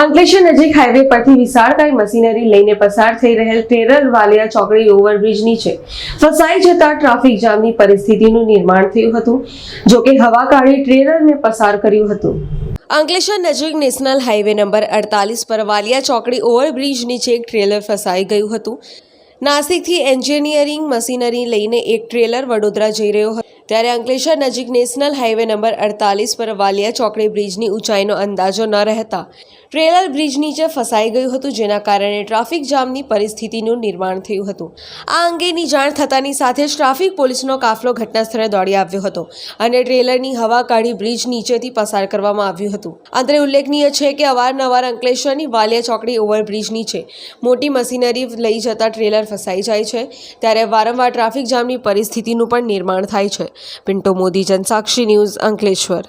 અંકલેશ્વર નજીક હાઈવે પરથી વિશાળકાય મશીનરી લઈને પસાર થઈ રહેલ ટેરલ વાલિયા ચોકડી ઓવરબ્રિજ નીચે ફસાઈ જતા ટ્રાફિક જામની પરિસ્થિતિનું નિર્માણ થયું હતું, જો કે હવા કાઢી ટ્રેલરને પસાર કર્યું હતું. અંકલેશ્વર નજીક નેશનલ હાઈવે નંબર અડતાલીસ પર વાલિયા ચોકડી ઓવરબ્રિજ નીચે એક ટ્રેલર ફસાઈ ગયું હતું. નાસિકથી એન્જિનિયરિંગ મશીનરી લઈને એક ટ્રેલર વડોદરા જઈ રહ્યો હતો. ત્યારે અંકલેશ્વર નજીક નેશનલ હાઈવે નંબર અડતાલીસ પર વાલિયા ચોકડી બ્રિજની ઊંચાઈનો અંદાજો ન રહેતા ટ્રેલર બ્રિજ નીચે ફસાઈ ગયું હતું, જેના કારણે ટ્રાફિક જામની પરિસ્થિતિનું નિર્માણ થયું હતું. આ અંગેની જાણ થતાની સાથે જ ટ્રાફિક પોલીસનો કાફલો ઘટનાસ્થળે દોડી આવ્યો હતો અને ટ્રેલરની હવા કાઢી બ્રિજ નીચેથી પસાર કરવામાં આવ્યું હતું. અંતરે ઉલ્લેખનીય છે કે અવારનવાર અંકલેશ્વરની વાલિયા ચોકડી ઓવરબ્રિજ નીચે મોટી મશીનરી લઈ જતા ટ્રેલર ફસાઈ જાય છે, ત્યારે વારંવાર ટ્રાફિક જામની પરિસ્થિતિનું પણ નિર્માણ થાય છે. પિન્ટો મોદી, જનસાક્ષી ન્યૂઝ અંકલેશ્વર.